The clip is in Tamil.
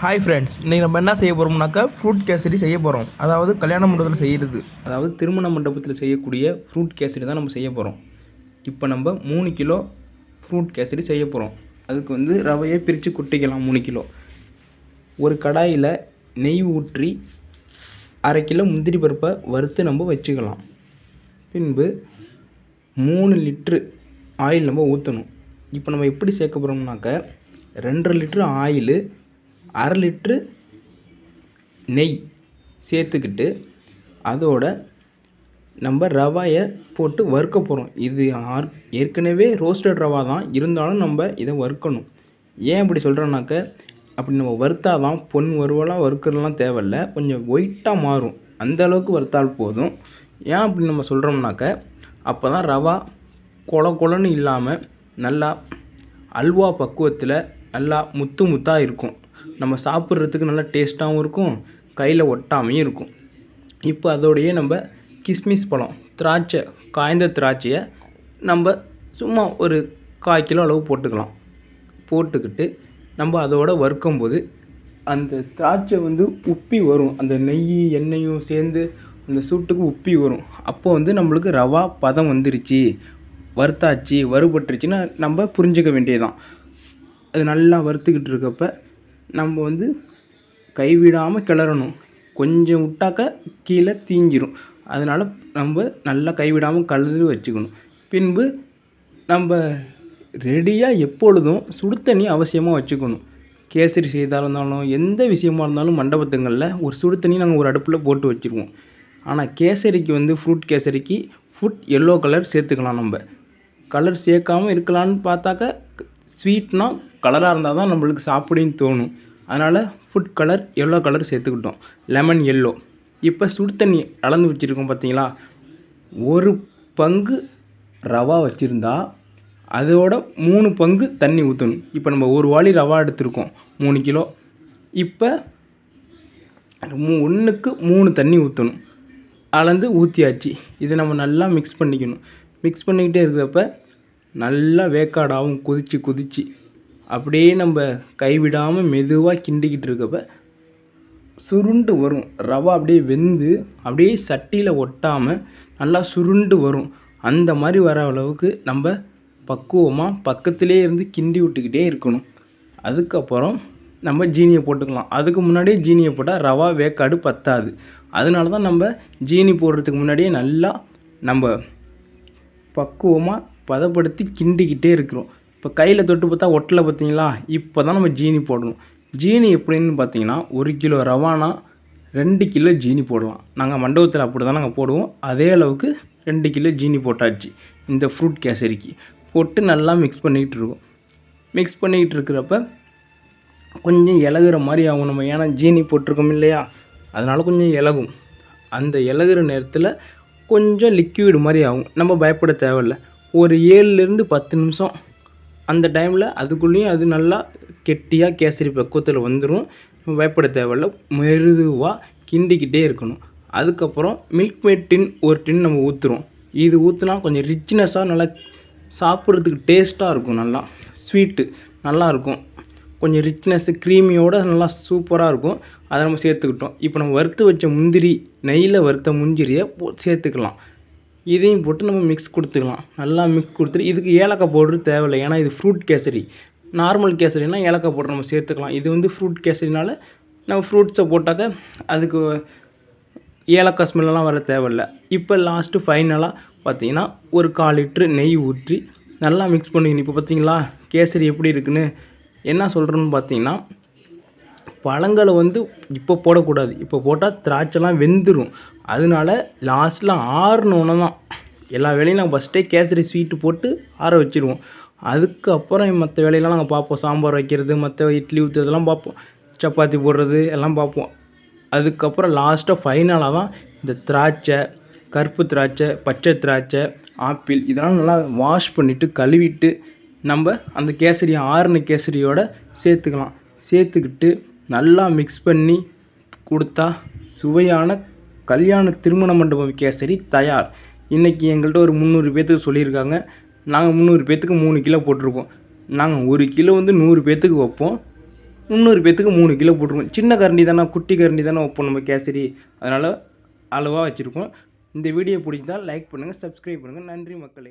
ஹாய் ஃப்ரெண்ட்ஸ் இன்றைக்கி நம்ம என்ன செய்ய போகிறோம்னாக்கா ஃப்ரூட் கேசரி செய்ய போகிறோம் அதாவது கல்யாண மண்டபத்தில் செய்கிறது அதாவது திருமண மண்டபத்தில் செய்யக்கூடிய ஃப்ரூட் கேசரி தான் நம்ம செய்ய போகிறோம் இப்போ நம்ம மூணு கிலோ ஃப்ரூட் கேசரி செய்ய போகிறோம் அதுக்கு வந்து ரவையை பிரித்து கொட்டிக்கலாம் மூணு கிலோ. ஒரு கடாயில் நெய் ஊற்றி அரை கிலோ முந்திரி பருப்பை வறுத்து நம்ம வச்சுக்கலாம். பின்பு மூணு லிட்ரு ஆயில் நம்ம ஊற்றணும் இப்போ நம்ம எப்படி சேர்க்க போகிறோம்னாக்க ரெண்டரை லிட்ரு ஆயிலு அரை லிட்ரு நெய் சேர்த்துக்கிட்டு அதோட நம்ம ரவாயை போட்டு வறுக்க போகிறோம் இது ஆர் ஏற்கனவே ரோஸ்டட் ரவா தான். இருந்தாலும் நம்ம இதை வறுக்கணும். ஏன் அப்படி சொல்கிறோன்னாக்க அப்படி நம்ம வறுத்தா தான் பொன் வறுவலாக வறுக்கிறதுலாம் தேவையில்ல. கொஞ்சம் ஒயிட்டாக மாறும். அந்த அளவுக்கு வறுத்தால் போதும். ஏன் அப்படி நம்ம சொல்கிறோம்னாக்க அப்போ தான் ரவா கொல கொலன்னு இல்லாமல் நல்லா அல்வா பக்குவத்தில் நல்லா முத்து முத்தாக இருக்கும். நம்ம சாப்பிட்றதுக்கு நல்லா டேஸ்ட்டாகவும் இருக்கும் கையில் ஒட்டாமையும் இருக்கும். இப்போ அதோடையே நம்ம கிஸ்மிஸ் பழம் திராட்சை காய்ந்த திராட்சையை நம்ம சும்மா ஒரு கால் கிலோ அளவு போட்டுக்கலாம். போட்டுக்கிட்டு நம்ம அதோட வறுக்கும்போது அந்த திராட்சை வந்து உப்பி வரும். அந்த நெய் எண்ணெயும் சேர்ந்து அந்த சூட்டுக்கு உப்பி வரும். அப்போ வந்து நம்மளுக்கு ரவா பதம் வந்துருச்சு. வறுத்தாச்சு வறுபட்டுருச்சுன்னா நம்ம புரிஞ்சுக்க வேண்டியதுதான். அது நல்லா வறுத்துக்கிட்டு இருக்கப்போ நம்ம வந்து கைவிடாமல் கிளறணும். கொஞ்சம் விட்டாக்க கீழே தீஞ்சிரும். அதனால் நம்ம நல்லா கைவிடாமல் கலந்து வச்சுக்கணும். பின்பு நம்ம ரெடியாக எப்பொழுதும் சுடு தண்ணி அவசியமாக வச்சுக்கணும். கேசரி செய்தாலும் இருந்தாலும் எந்த விஷயமா இருந்தாலும் மண்டபத்துங்களில் ஒரு சுடு தண்ணி நாங்கள் ஒரு அடுப்பில் போட்டு வச்சுருவோம். ஆனால் கேசரிக்கு வந்து ஃப்ரூட் கேசரிக்கு ஃபுட் எல்லோ கலர் சேர்த்துக்கலாம் நம்ம. கலர் சேர்க்காம இருக்கலான்னு பார்த்தாக்க ஸ்வீட்னால் கலராக இருந்தால் தான் நம்மளுக்கு சாப்பிடின்னு தோணும். அதனால் ஃபுட் கலர் எல்லோ கலர் சேர்த்துக்கிட்டோம். லெமன் எல்லோ இப்போ சுடு தண்ணி அளந்து வச்சுருக்கோம் பார்த்தீங்களா ஒரு பங்கு ரவா வச்சுருந்தா அதோட மூணு பங்கு தண்ணி ஊற்றணும் இப்போ நம்ம ஒரு வாளி ரவா எடுத்திருக்கோம் மூணு கிலோ. இப்போ மூ ஒன்றுக்கு மூணு தண்ணி ஊற்றணும் அளந்து ஊற்றியாச்சு இதை நம்ம நல்லா மிக்ஸ் பண்ணிக்கணும். மிக்ஸ் பண்ணிக்கிட்டே இருக்கிறப்ப நல்லா வேக்காடாகவும் கொதித்து கொதித்து அப்படியே நம்ம கைவிடாமல் மெதுவாக கிண்டிக்கிட்டு இருக்கப்ப சுருண்டு வரும். ரவா அப்படியே வெந்து அப்படியே சட்டியில் ஒட்டாமல் நல்லா சுருண்டு வரும். அந்த மாதிரி வர அளவுக்கு நம்ம பக்குவமாக பக்கத்திலே இருந்து கிண்டி விட்டுக்கிட்டே இருக்கணும். அதுக்கப்புறம் நம்ம ஜீனியை போட்டுக்கலாம். அதுக்கு முன்னாடியே ஜீனியை போட்டால் ரவா வேக்காடு பத்தாது. அதனால தான் நம்ம ஜீனி போடுறதுக்கு முன்னாடியே நல்லா நம்ம பக்குவமாக பதப்படுத்தி கிண்டிக்கிட்டே இருக்கிறோம். இப்போ கையில் தொட்டு பார்த்தா ஒட்டலை பார்த்தீங்களா? இப்போ தான் நம்ம ஜீனி போடணும். ஜீனி எப்படின்னு பார்த்தீங்கன்னா ஒரு கிலோ ரவானா ரெண்டு கிலோ ஜீனி போடலாம். நாங்கள் மண்டபத்தில் அப்படி தான் நாங்கள் போடுவோம். அதே அளவுக்கு ரெண்டு கிலோ ஜீனி போட்டாச்சு இந்த ஃப்ரூட் கேசரிக்கு. போட்டு நல்லா மிக்ஸ் பண்ணிக்கிட்டு இருக்கோம். மிக்ஸ் பண்ணிக்கிட்டு இருக்கிறப்ப கொஞ்சம் இலகுற மாதிரி ஆகும் நம்ம. ஏன்னா ஜீனி போட்டிருக்கோம் இல்லையா? அதனால் கொஞ்சம் இலகும். அந்த இலகுற நேரத்தில் கொஞ்சம் லிக்விட் மாதிரி ஆகும். நம்ம பயப்பட தேவையில்ல. ஒரு ஏழுலேருந்து பத்து நிமிஷம் அந்த டைமில் அதுக்குள்ளேயும் அது நல்லா கெட்டியாக கேசரி பக்குவத்தில் வந்துடும் வேப்பட பயப்பட தேவையில்ல. மெருதுவாக கிண்டிக்கிட்டே இருக்கணும். அதுக்கப்புறம் மில்க் மேட் டின் ஒரு டின் நம்ம ஊற்றுறோம் இது ஊற்றுனா கொஞ்சம் ரிச்னஸாக நல்லா சாப்பிட்றதுக்கு டேஸ்ட்டாக இருக்கும். நல்லா ஸ்வீட்டு நல்லாயிருக்கும் கொஞ்சம் ரிச்னஸ்ஸு க்ரீமியோடு நல்லா சூப்பராக இருக்கும். அதை நம்ம சேர்த்துக்கிட்டோம். இப்போ நம்ம வறுத்து வச்ச முந்திரி நெய்யில் வறுத்த முந்திரியை போ சேர்த்துக்கலாம். இதையும் போட்டு நம்ம மிக்ஸ் கொடுத்துக்கலாம். நல்லா மிக்ஸ் கொடுத்துட்டு இதுக்கு ஏலக்காய் பவுடர் தேவையில்லை. ஏன்னா இது ஃப்ரூட் கேசரி. நார்மல் கேசரினா ஏலக்காய் பவுடர் நம்ம சேர்த்துக்கலாம். இது வந்து ஃப்ரூட் கேசரினால நம்ம ஃப்ரூட்ஸை போட்டாக்க அதுக்கு ஏலக்காய் ஸ்மெல்லாம் வர தேவையில்ல. இப்போ லாஸ்ட்டு ஃபைனலாக பார்த்தீங்கன்னா ஒரு கால் லிட்ரு நெய் ஊற்றி நல்லா மிக்ஸ் பண்ணிக்கணும். இப்போ பார்த்தீங்களா கேசரி எப்படி இருக்குன்னு என்ன சொல்கிறோன்னு பார்த்தீங்கன்னா பழங்களை வந்து இப்போ போடக்கூடாது. இப்போ போட்டால் திராட்சைலாம் வெந்துடும் அதனால லாஸ்ட்டில் ஆறுனோன்னு தான். எல்லா வேலையும் நாங்கள் ஃபஸ்ட்டே கேசரி ஸ்வீட்டு போட்டு ஆற வச்சுருவோம். அதுக்கப்புறம் மற்ற வேலையெல்லாம் நாங்கள் பார்ப்போம். சாம்பார் வைக்கிறது மற்ற இட்லி ஊற்றுறதெல்லாம் பார்ப்போம். சப்பாத்தி போடுறது எல்லாம் பார்ப்போம். அதுக்கப்புறம் லாஸ்ட்டாக ஃபைனலாக தான் இந்த திராட்சை கருப்பு திராட்சை பச்சை திராட்சை ஆப்பிள் இதெல்லாம் நல்லா வாஷ் பண்ணிவிட்டு கழுவிட்டு நம்ம அந்த கேசரி ஆறுன கேசரியோட சேர்த்துக்கலாம். சேர்த்துக்கிட்டு நல்லா மிக்ஸ் பண்ணி கொடுத்தா சுவையான கல்யாண திருமண மண்டபம் கேசரி தயார். இன்றைக்கி எங்கள்கிட்ட ஒரு முந்நூறு பேர்த்துக்கு சொல்லியிருக்காங்க. நாங்கள் முந்நூறு பேர்த்துக்கு மூணு கிலோ போட்டிருக்கோம். நாங்கள் ஒரு கிலோ வந்து நூறு பேர்த்துக்கு வைப்போம். முந்நூறு பேர்த்துக்கு மூணு கிலோ போட்டிருக்கோம். சின்ன கரண்டி தானே குட்டி கரண்டி தானே வைப்போம் நம்ம கேசரி. அதனால் அளவாக வச்சுருக்கோம். இந்த வீடியோ பிடிச்சா லைக் பண்ணுங்கள் சப்ஸ்கிரைப் பண்ணுங்கள் நன்றி மக்களே.